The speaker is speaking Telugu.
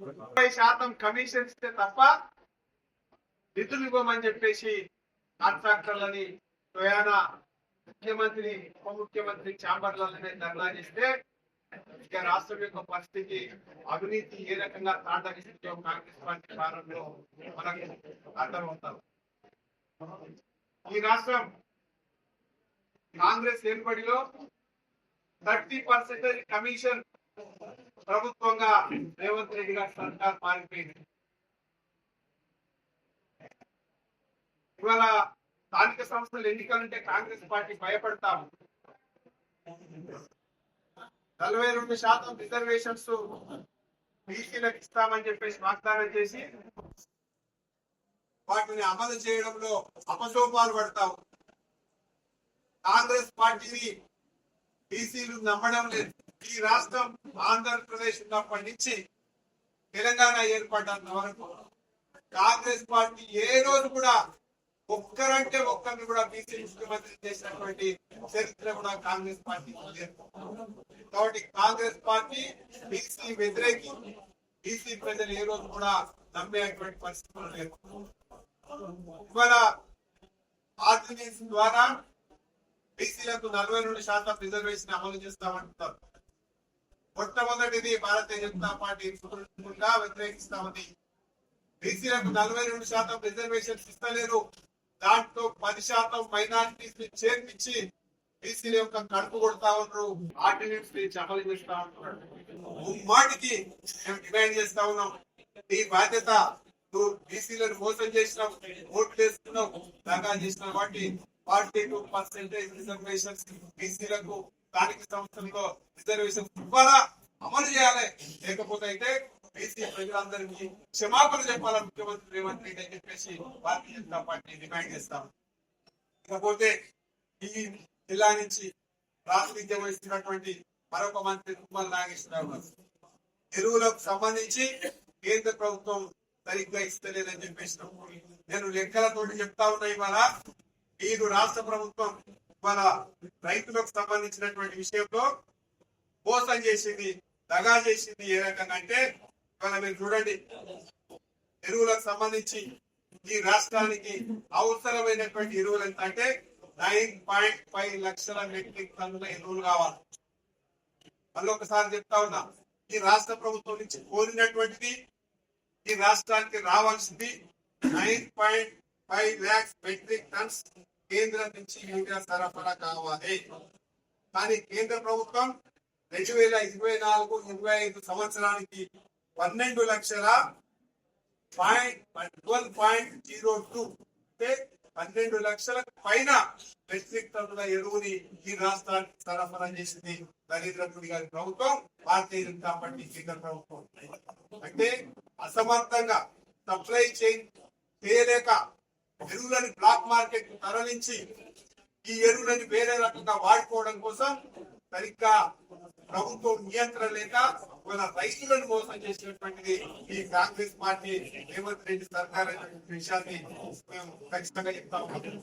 ముప్పై శాతం కమిషన్ ఇస్తే తప్ప నిధులు ఇవ్వమని చెప్పేసి కాంట్రాక్టర్లని స్వయాన ముఖ్యమంత్రి ఉప ముఖ్యమంత్రి చాంబర్లలోనే ధర్నా చేస్తే ఇక రాష్ట్రం యొక్క పరిస్థితి అవినీతి ఏ రకంగా తాండవిస్తుందో కాంగ్రెస్ పార్టీ కాలంలో మనకు అర్థమవుతాం. ఈ రాష్ట్రం కాంగ్రెస్ ఏర్పడిలో థర్టీ పర్సెంటేజ్ కమిషన్ ప్రభుత్వంగా రేవంత్ రెడ్డి గారి సర్కార్ మారిపోయింది. ఇవాళ స్థానిక సంస్థల ఎన్నికలంటే కాంగ్రెస్ పార్టీ భయపడతాం నలభై రెండు శాతం రిజర్వేషన్స్ బీసీలకు ఇస్తామని చెప్పేసి వాగ్దానం చేసి వాటిని అమలు చేయడంలో అపశోపాలు పడతాం కాంగ్రెస్ పార్టీని బీసీలు నమ్మడం లేదు. ఈ రాష్ట్రం ఆంధ్రప్రదేశ్ ఉన్నప్పటి నుంచి తెలంగాణ ఏర్పడ్డంత వరకు కాంగ్రెస్ పార్టీ ఏ రోజు కూడా ఒక్కరంటే ఒక్కరిని కూడా బీసీ ముఖ్యమంత్రి చేసినటువంటి చరిత్ర కూడా కాంగ్రెస్ పార్టీ లేదు కాబట్టి కాంగ్రెస్ పార్టీ బీసీ వ్యతిరేకి బీసీ ప్రజలు ఏ రోజు కూడా నమ్మేటువంటి పరిస్థితులు లేదు ఇవాళ ఆర్డినెన్స్ ద్వారా బీసీలకు నలభై రెండు శాతం రిజర్వేషన్ అమలు చేస్తామంటున్నారు. మొట్టమొదటిది భారతీయ జనతా పార్టీ సుదృఢంగా వ్యతిరేకిస్తామని. బీసీలకు నలభై రెండు శాతం రిజర్వేషన్స్ ఇస్తలేరు. దాంట్లో పది శాతం మైనారిటీస్ని చేర్పించి బీసీల యొక్క కడుపు కొడతా ఉన్నారు. ఆర్డినెన్స్ని అమలు చేస్తా ఉంటున్నారు మేము డిమాండ్ చేస్తా ఉన్నాం. నీ బాధ్యత నువ్వు బీసీలను మోసం చేసినావు ఓట్లు వేస్తున్నావు దాకా చేసినావు. కాబట్టి ఫార్టీ టూ పర్సెంటేజ్ రిజర్వేషన్స్ బీసీలకు స్థానిక సంస్థలకు రిజర్వేషన్ ఇవ్వాలా? అమలు చేయాలి. లేకపోతే అయితే బీసీ ప్రజలందరికీ క్షమాపణ చెప్పాలని ముఖ్యమంత్రి రేవంత్ రెడ్డి అని చెప్పేసి భారతీయ జనతా పార్టీ డిమాండ్ చేస్తాం ఇకపోతే ఈ జిల్లా నుంచి ప్రాతినిధ్యం వహిస్తున్నటువంటి మరొక మంత్రి తుమ్మల నాగేశ్వరరావు గారు. ఎరువులకు సంబంధించి కేంద్ర ప్రభుత్వం సరిగ్గా ఇస్తలేదని చెప్పేసిన నేను లెక్కలతోటి చెప్తా ఉన్నా ఇవాళ. మీరు రాష్ట్ర ప్రభుత్వం ఇవాళ రైతులకు సంబంధించినటువంటి విషయంలో మోసం చేసింది దగా చేసింది ఏ రకంగా అంటే ఇవాళ మీరు చూడండి ఎరువులకు సంబంధించి ఈ రాష్ట్రానికి అవసరమైనటువంటి ఎరువులు ఎంత అంటే నైన్ పాయింట్ ఫైవ్ లక్షల మెట్రిక్ టన్నుల ఎరువులు కావాలి. మళ్ళీ ఒకసారి చెప్తా ఉన్నా ఈ రాష్ట్ర ప్రభుత్వం నుంచి కోరినటువంటిది ఈ రాష్ట్రానికి రావాల్సింది nine point five lakhs metric tons కేంద్రం నుంచి యూరియా సరఫరా కావాలి. కానీ కేంద్ర ప్రభుత్వం రెండు వేల ఇరవై నాలుగు ఇరవై ఐదు సంవత్సరానికి పన్నెండు లక్షల point twelve point zero two అంటే పన్నెండు లక్షల పైన మెట్రిక్ టన్నుల ఎరువుని ఈ రాష్ట్రానికి సరఫరా చేసింది నరేంద్ర మోడీ గారి ప్రభుత్వం భారతీయ జనతా పార్టీ కేంద్ర ప్రభుత్వం. అంటే అసమర్థంగా సప్లై చైన్ చేయలేక ఎరువులను బ్లాక్ మార్కెట్ తరలించి ఈ ఎరువులను వేరే రకంగా వాడుకోవడం కోసం సరిగ్గా ప్రభుత్వం నియంత్రణ లేక మన రైతులను మోసం చేసినటువంటిది ఈ కాంగ్రెస్ పార్టీ రేవంత్ రెడ్డి సర్కార్ అనేటువంటి విషయాన్ని మేము ఖచ్చితంగా చెప్తా ఉన్నాం.